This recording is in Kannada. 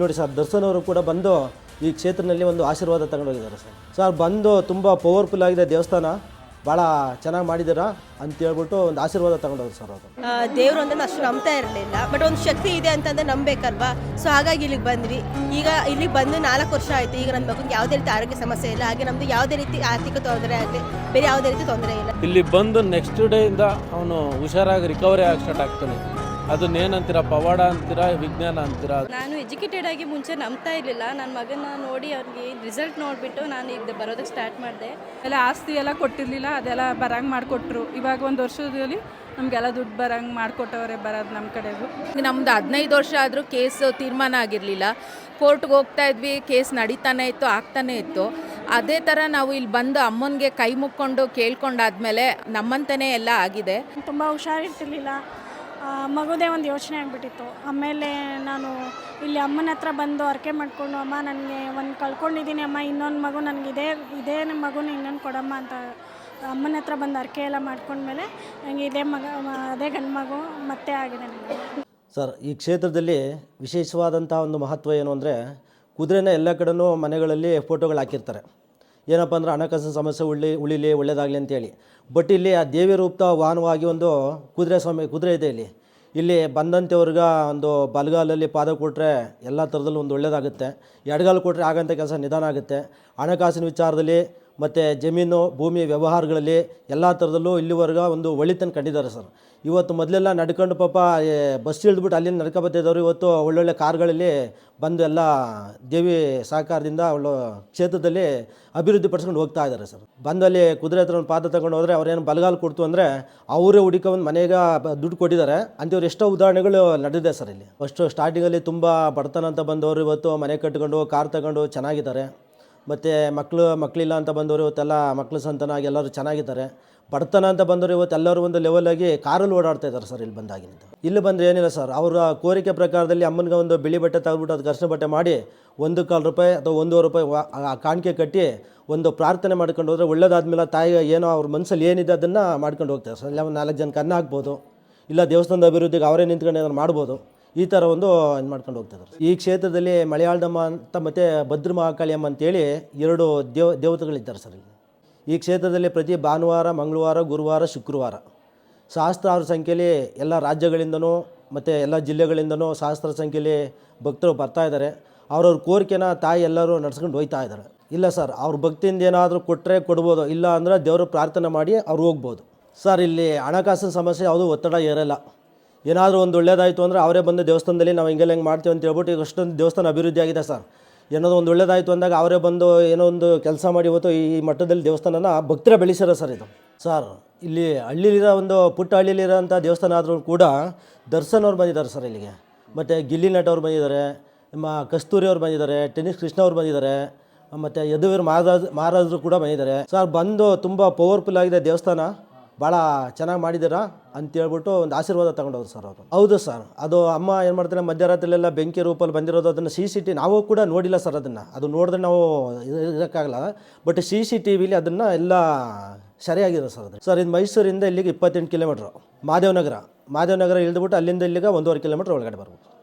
ನೋಡಿ ಸರ್ ದರ್ಶನ್ ಅವರು ಕೂಡ ಬಂದು ಈ ಕ್ಷೇತ್ರದಲ್ಲಿ ಒಂದು ಆಶೀರ್ವಾದ ತಗೊಂಡೋಗಿದ್ದಾರೆ ಸರ್. ಸರ್ ಬಂದು ತುಂಬ ಪವರ್ಫುಲ್ ಆಗಿದೆ ದೇವಸ್ಥಾನ. ಭಾಳ ಚೆನ್ನಾಗಿ ಮಾಡಿದ್ದೀರಾ ಅಂತ ಹೇಳ್ಬಿಟ್ಟು ಒಂದು ಆಶೀರ್ವಾದ ತಗೊಂಡೋದ್ರು ಸರ್ ಅವರು. ದೇವರು ಅಂದ್ರೆ ಅಷ್ಟು ನಂಬ್ತಾ ಇರಲಿಲ್ಲ. ಬಟ್ ಒಂದು ಶಕ್ತಿ ಇದೆ ಅಂತಂದ್ರೆ ನಂಬೇಕಲ್ವಾ? ಸೊ ಹಾಗಾಗಿ ಇಲ್ಲಿಗೆ ಬಂದ್ವಿ. ಈಗ ಇಲ್ಲಿ ಬಂದು ನಾಲ್ಕು ವರ್ಷ ಆಯ್ತು. ಈಗ ನನ್ನ ಮಗನಿಗೆ ಯಾವುದೇ ರೀತಿ ಆರೋಗ್ಯ ಸಮಸ್ಯೆ ಇಲ್ಲ. ಹಾಗೆ ನಮ್ದು ಯಾವುದೇ ರೀತಿ ಆರ್ಥಿಕ ತೊಂದರೆ ಆಗಲಿ ಬೇರೆ ಯಾವುದೇ ರೀತಿ ತೊಂದರೆ ಇಲ್ಲ. ಇಲ್ಲಿ ಬಂದು ನೆಕ್ಸ್ಟ್ ಡೇ ಇಂದ ಅವನು ಹುಷಾರಾಗಿ ರಿಕವರಿ ಆಗಿ ಸ್ಟಾರ್ಟ್ ಆಗ್ತಾನೆ. ಅದನ್ನೇನಂತೀರ? ಪವಾಡ ಅಂತೀರಾ ವಿಜ್ಞಾನ ಅಂತೀರಾ? ನಾನು ಎಜುಕೇಟೆಡ್ ಆಗಿ ಮುಂಚೆ ನಂಬ್ತಾ ಇರಲಿಲ್ಲ. ನನ್ನ ಮಗನ ನೋಡಿ ಅವ್ರಿಗೆ ರಿಸಲ್ಟ್ ನೋಡಿಬಿಟ್ಟು ನಾನು ಈಗ ಬರೋದಕ್ಕೆ ಸ್ಟಾರ್ಟ್ ಮಾಡಿದೆ. ಎಲ್ಲ ಆಸ್ತಿ ಎಲ್ಲ ಕೊಟ್ಟಿರಲಿಲ್ಲ ಅದೆಲ್ಲ ಬರಂಗೆ ಮಾಡಿಕೊಟ್ರು. ಇವಾಗ ಒಂದು ವರ್ಷದಲ್ಲಿ ನಮಗೆಲ್ಲ ದುಡ್ಡು ಬರಂಗೆ ಮಾಡಿಕೊಟ್ಟವ್ರೆ ಬರೋದು ನಮ್ಮ ಕಡೆಗೂ. ನಮ್ದು ಹದಿನೈದು ವರ್ಷ ಆದರೂ ಕೇಸ್ ತೀರ್ಮಾನ ಆಗಿರಲಿಲ್ಲ. ಕೋರ್ಟ್ಗೆ ಹೋಗ್ತಾ ಇದ್ವಿ ಕೇಸ್ ನಡೀತಾನೆ ಇತ್ತು ಆಗ್ತಾನೆ ಇತ್ತು. ಅದೇ ಥರ ನಾವು ಇಲ್ಲಿ ಬಂದು ಅಮ್ಮನಿಗೆ ಕೈ ಮುಕ್ಕೊಂಡು ಕೇಳ್ಕೊಂಡಾದ್ಮೇಲೆ ನಮ್ಮಂತನೇ ಎಲ್ಲ ಆಗಿದೆ. ತುಂಬ ಹುಷಾರಿರ್ತಿರ್ಲಿಲ್ಲ. ಮಗುದೇ ಒಂದು ಯೋಚನೆ ಆಗಿಬಿಟ್ಟಿತ್ತು. ಆಮೇಲೆ ನಾನು ಇಲ್ಲಿ ಅಮ್ಮನ ಹತ್ರ ಬಂದು ಅರಕೆ ಮಾಡಿಕೊಂಡು, ಅಮ್ಮ, ನನಗೆ ಒಂದು ಕಳ್ಕೊಂಡಿದ್ದೀನಿ ಅಮ್ಮ, ಇನ್ನೊಂದು ಮಗು ನನಗೆ ಇದೇ ಇದೇ ನಮ್ಮ ಮಗುನ ಇನ್ನೊಂದು ಕೊಡಮ್ಮ ಅಂತ ಅಮ್ಮನ ಹತ್ರ ಬಂದು ಅರಕೆ ಎಲ್ಲ ಮಾಡ್ಕೊಂಡ್ಮೇಲೆ ನನಗೆ ಇದೇ ಮಗ, ಅದೇ ಗಂಡು ಮಗು ಮತ್ತೆ ಆಗಿದೆ ನನಗೆ ಸರ್, ಈ ಕ್ಷೇತ್ರದಲ್ಲಿ ವಿಶೇಷವಾದಂಥ ಒಂದು ಮಹತ್ವ ಏನು ಅಂದರೆ ಕುದುರೆನ ಎಲ್ಲ ಕಡೆನೂ ಮನೆಗಳಲ್ಲಿ ಫೋಟೋಗಳು ಹಾಕಿರ್ತಾರೆ. ಏನಪ್ಪ ಅಂದ್ರೆ ಹಣಕಾಸಿನ ಸಮಸ್ಯೆ ಉಳ್ಳಿ ಉಳಿಲಿ, ಒಳ್ಳೇದಾಗಲಿ ಅಂತೇಳಿ. ಬಟ್ ಇಲ್ಲಿ ಆ ದೇವಿ ರೂಪದ ವಾಹನವಾಗಿ ಒಂದು ಕುದುರೆ ಸ್ವಾಮಿ ಕುದುರೆ ಇದೆ ಇಲ್ಲಿ. ಇಲ್ಲಿ ಬಂದಂಥವ್ರಿಗೆ ಒಂದು ಬಲಗಾಲಲ್ಲಿ ಪಾದ ಕೊಟ್ಟರೆ ಎಲ್ಲ ಥರದಲ್ಲೂ ಒಂದು ಒಳ್ಳೆಯದಾಗುತ್ತೆ ಎಡಗಾಲು ಕೊಟ್ಟರೆ ಆಗಂಥ ಕೆಲಸ ನಿಧಾನ ಆಗುತ್ತೆ. ಹಣಕಾಸಿನ ವಿಚಾರದಲ್ಲಿ ಮತ್ತು ಜಮೀನು, ಭೂಮಿ ವ್ಯವಹಾರಗಳಲ್ಲಿ ಎಲ್ಲ ಥರದಲ್ಲೂ ಇಲ್ಲಿವರೆಗೆ ಒಂದು ಒಳಿತನ್ನು ಕಂಡಿದ್ದಾರೆ ಸರ್. ಇವತ್ತು ಮೊದಲೆಲ್ಲ ನಡ್ಕೊಂಡು ಪಾಪ ಬಸ್ ಇಳಿದ್ಬಿಟ್ಟು ಅಲ್ಲಿಂದ ನಡ್ಕೊ ಬರ್ತಿದ್ದವರು. ಇವತ್ತು ಒಳ್ಳೊಳ್ಳೆ ಕಾರ್ಗಳಲ್ಲಿ ಬಂದು ಎಲ್ಲ ದೇವಿ ಸಹಕಾರದಿಂದ ಅವಳು ಕ್ಷೇತ್ರದಲ್ಲಿ ಅಭಿವೃದ್ಧಿ ಪಡಿಸ್ಕೊಂಡು ಹೋಗ್ತಾ ಇದ್ದಾರೆ ಸರ್. ಬಂದಲ್ಲಿ ಕುದುರೆ ಹತ್ರ ಒಂದು ಪಾದ ತಗೊಂಡು ಹೋದರೆ ಅವ್ರೇನು ಬಲಗಾಲು ಕೊಡ್ತು ಅಂದರೆ ಅವರೇ ಹುಡುಕೊಂದು ಮನೆಗೆ ಬ- ದುಡ್ಡು ಕೊಟ್ಟಿದ್ದಾರೆ. ಅಂಥವ್ರು ಎಷ್ಟೋ ಉದಾಹರಣೆಗಳು ನಡೆದಿದೆ ಸರ್ ಇಲ್ಲಿ. ಫಸ್ಟು ಸ್ಟಾರ್ಟಿಂಗಲ್ಲಿ ತುಂಬ ಬಡತನ ಅಂತ ಬಂದವರು ಇವತ್ತು ಮನೆ ಕಟ್ಕೊಂಡು ಕಾರ್ ತಗೊಂಡು ಚೆನ್ನಾಗಿದ್ದಾರೆ. ಮತ್ತು ಮಕ್ಕಳು ಮಕ್ಕಳಿಲ್ಲ ಅಂತ ಬಂದವರು ಇವತ್ತೆಲ್ಲ ಮಕ್ಕಳು ಸಂತಾನಾಗಿ ಎಲ್ಲರೂ ಚೆನ್ನಾಗಿದ್ದಾರೆ. ಬಡತನ ಅಂತ ಬಂದವರು ಇವತ್ತು ಎಲ್ಲರೂ ಒಂದು ಲೆವೆಲಾಗಿ ಕಾರಲ್ಲಿ ಓಡಾಡ್ತಾ ಇದ್ದಾರೆ ಸರ್ ಇಲ್ಲಿ ಬಂದಾಗಿನಿಂದ. ಇಲ್ಲಿ ಬಂದರೆ ಏನಿಲ್ಲ ಸರ್, ಅವರ ಕೋರಿಕೆ ಪ್ರಕಾರದಲ್ಲಿ ಅಮ್ಮನಿಗೆ ಒಂದು ಬಿಳಿ ಬಟ್ಟೆ ತೆಗೆದ್ಬಿಟ್ಟು ಅದು ಕರ್ಷಣ ಬಟ್ಟೆ ಮಾಡಿ ಒಂದು ಕಾಲು ರೂಪಾಯಿ ಅಥವಾ ಒಂದೂವರೆ ರೂಪಾಯಿ ಆ ಕಾಣಿಕೆ ಕಟ್ಟಿ ಒಂದು ಪ್ರಾರ್ಥನೆ ಮಾಡ್ಕೊಂಡು ಹೋದರೆ ಒಳ್ಳೇದಾದ್ಮೇಲೆ ತಾಯಿ ಏನೋ ಅವ್ರ ಮನಸ್ಸಲ್ಲಿ ಏನಿದೆ ಅದನ್ನು ಮಾಡ್ಕೊಂಡು ಹೋಗ್ತಾರೆ ಸರ್. ಇಲ್ಲ ಒಂದು ನಾಲ್ಕು ಜನ ಕನ್ನ ಹಾಕ್ಬೋದು. ಇಲ್ಲ ದೇವಸ್ಥಾನದ ಅಭಿವೃದ್ಧಿಗೆ ಅವರೇ ನಿಂತ್ಕೊಂಡು ಏನಾದ್ರು ಮಾಡ್ಬೋದು. ಈ ಥರ ಒಂದು ಇದು ಮಾಡ್ಕೊಂಡು ಹೋಗ್ತಿದ್ದಾರೆ ಈ ಕ್ಷೇತ್ರದಲ್ಲಿ ಮಲಯಾಳಮ್ಮ ಅಂತ ಮತ್ತು ಭದ್ರ ಮಹಾಕಾಳಿ ಅಮ್ಮ ಅಂತೇಳಿ ಎರಡು ದೇವ, ದೇವತೆಗಳಿದ್ದಾರೆ ಸರ್ ಇಲ್ಲಿ. ಈ ಕ್ಷೇತ್ರದಲ್ಲಿ ಪ್ರತಿ ಭಾನುವಾರ, ಮಂಗಳವಾರ, ಗುರುವಾರ, ಶುಕ್ರವಾರ. ಸಹಸ್ರಾರು ಸಂಖ್ಯೆಯಲ್ಲಿ ಎಲ್ಲ ರಾಜ್ಯಗಳಿಂದನೂ ಮತ್ತು ಎಲ್ಲ ಜಿಲ್ಲೆಗಳಿಂದನೂ ಸಹಸ್ರ ಸಂಖ್ಯೆಯಲ್ಲಿ ಭಕ್ತರು ಬರ್ತಾ ಇದ್ದಾರೆ. ಅವ್ರವ್ರ ಕೋರಿಕೆನ ತಾಯಿ ಎಲ್ಲರೂ ನಡ್ಸ್ಕೊಂಡು ಹೋಗ್ತಾ ಇದ್ದಾರೆ. ಇಲ್ಲ ಸರ್, ಅವ್ರ ಭಕ್ತಿಯಿಂದ ಏನಾದರೂ ಕೊಟ್ಟರೆ ಕೊಡ್ಬೋದು, ಇಲ್ಲ ಅಂದರೆ ದೇವರು ಪ್ರಾರ್ಥನೆ ಮಾಡಿ ಅವ್ರು ಹೋಗ್ಬೋದು. ಸರ್, ಇಲ್ಲಿ ಹಣಕಾಸಿನ ಸಮಸ್ಯೆ ಯಾವುದೂ ಒತ್ತಡ ಇರಲ್ಲ ಏನಾದರೂ ಒಂದು ಒಳ್ಳೇದಾಯಿತು ಅಂದರೆ ಅವರೇ ಬಂದು ದೇವಸ್ಥಾನದಲ್ಲಿ ನಾವು ಹಿಂಗೆಲ್ಲ ಹೆಂಗೆ ಮಾಡ್ತೀವಿ ಅಂತ ಹೇಳ್ಬಿಟ್ಟು ಈಗ ಅಷ್ಟೊಂದು ದೇವಸ್ಥಾನ ಅಭಿವೃದ್ಧಿ ಆಗಿದೆ ಸರ್. ಏನೋ ಒಂದು ಒಳ್ಳೇದಾಯಿತು ಅಂದಾಗ ಅವರೇ ಬಂದು ಏನೋ ಒಂದು ಕೆಲಸ ಮಾಡಿ ಇವತ್ತು ಈ ಮಟ್ಟದಲ್ಲಿ ದೇವಸ್ಥಾನನ ಭಕ್ತರ ಬೆಳೆಸಿರೋ ಸರ್ ಇದು. ಸರ್, ಇಲ್ಲಿ ಹಳ್ಳಿಲಿರೋ ಒಂದು ಪುಟ್ಟ ಹಳ್ಳಿಲಿರೋಂಥ ದೇವಸ್ಥಾನ ಆದರೂ ಕೂಡ ದರ್ಶನ್ ಅವ್ರು ಬಂದಿದ್ದಾರೆ ಸರ್ ಇಲ್ಲಿಗೆ. ಮತ್ತು ಗಿಲ್ಲಿ ನಟ ಅವ್ರು ಬಂದಿದ್ದಾರೆ ನಿಮ್ಮ ಕಸ್ತೂರಿ ಅವ್ರು ಬಂದಿದ್ದಾರೆ ಟೆನಿಸ್ ಕೃಷ್ಣ ಅವ್ರು ಬಂದಿದ್ದಾರೆ, ಮತ್ತು ಯದುವೀರ್ ಮಹಾರಾಜ್ ಮಹಾರಾಜರು ಕೂಡ ಬಂದಿದ್ದಾರೆ. ಸರ್, ಬಂದು ತುಂಬ ಪವರ್ಫುಲ್ ಆಗಿದೆ ದೇವಸ್ಥಾನ. ಭಾಳ ಚೆನ್ನಾಗಿ ಮಾಡಿದ್ದೀರಾ ಅಂತ ಹೇಳ್ಬಿಟ್ಟು ಒಂದು ಆಶೀರ್ವಾದ ತಗೊಂಡವ್ರು ಸರ್ ಅವರು. ಹೌದು ಸರ್. ಅದು ಅಮ್ಮ ಏನು ಮಾಡ್ತಾರೆ, ಮಧ್ಯರಾತ್ರಿಲೆಲ್ಲ ಬೆಂಕಿ ರೂಪಲ್ಲಿ ಬಂದಿರೋದು ಅದನ್ನು ಸಿ ಸಿ ಟಿ ನಾವು ಕೂಡ ನೋಡಿಲ್ಲ ಸರ್ ಅದನ್ನು. ಅದು ನೋಡಿದ್ರೆ ನಾವು ಇರೋಕ್ಕಾಗಲ್ಲ. ಬಟ್ ಸಿ ಸಿ ಟಿ ವಿಲಿ ಅದನ್ನು ಎಲ್ಲ ಸರಿಯಾಗಿದೆ ಸರ್ ಅದು. ಸರ್, ಇದು ಮೈಸೂರಿಂದ ಇಲ್ಲಿಗೆ ಇಪ್ಪತ್ತೆಂಟು ಕಿಲೋಮೀಟ್ರು. ಮಾದೇವನಗರ ಮಾದೇವನಗರ ಇಳಿದ್ಬಿಟ್ಟು ಅಲ್ಲಿಂದ ಇಲ್ಲಿಗೆ ಒಂದೂವರೆ ಕಿಲೋಮೀಟ್ರ್ ಒಳಗಡೆ ಬರ್ಬೋದು.